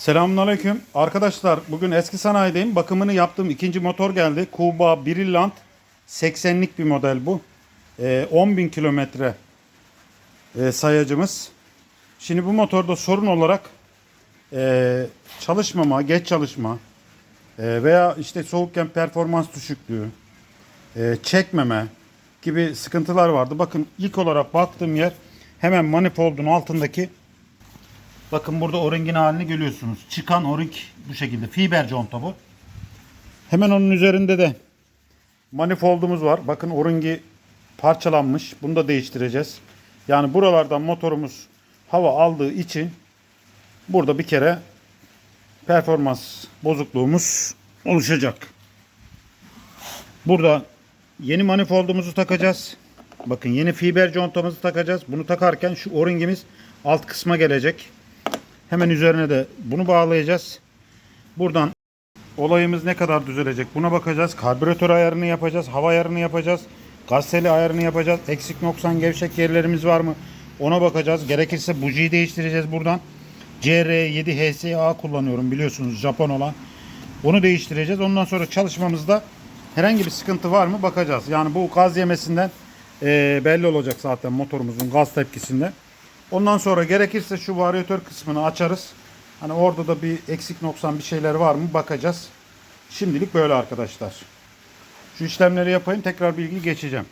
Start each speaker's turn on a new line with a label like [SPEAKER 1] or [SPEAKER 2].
[SPEAKER 1] Selamünaleyküm. Arkadaşlar bugün eski sanayideyim. Bakımını yaptığım ikinci motor geldi. Kuba Brilliant 80'lik bir model bu. Ee, 10.000 kilometre e, sayacımız. Şimdi bu motorda sorun olarak e, çalışmama, geç çalışma e, veya işte soğukken performans düşüklüğü, e, çekmeme gibi sıkıntılar vardı. Bakın ilk olarak baktığım yer hemen manifoldun altındaki Bakın burada o-ringin halini görüyorsunuz. Çıkan o-ring bu şekilde. Fiber conta bu. Hemen onun üzerinde de manifoldumuz var. Bakın o-ringi parçalanmış. Bunu da değiştireceğiz. Yani buralardan motorumuz hava aldığı için burada bir kere performans bozukluğumuz oluşacak. Burada yeni manifoldumuzu takacağız. Bakın yeni fiber contamızı takacağız. Bunu takarken şu o-ringimiz alt kısma gelecek. Hemen üzerine de bunu bağlayacağız. Buradan olayımız ne kadar düzelecek buna bakacağız. Karbüratör ayarını yapacağız. Hava ayarını yapacağız. Gaz teli ayarını yapacağız. Eksik noksan gevşek yerlerimiz var mı? Ona bakacağız. Gerekirse bujiyi değiştireceğiz buradan. CR7 HSA kullanıyorum biliyorsunuz Japon olan. Onu değiştireceğiz. Ondan sonra çalışmamızda herhangi bir sıkıntı var mı bakacağız. Yani bu gaz yemesinden eee, belli olacak zaten motorumuzun gaz tepkisinden. Ondan sonra gerekirse şu varyatör kısmını açarız. Hani orada da bir eksik noksan bir şeyler var mı bakacağız. Şimdilik böyle arkadaşlar. Şu işlemleri yapayım tekrar bilgi geçeceğim.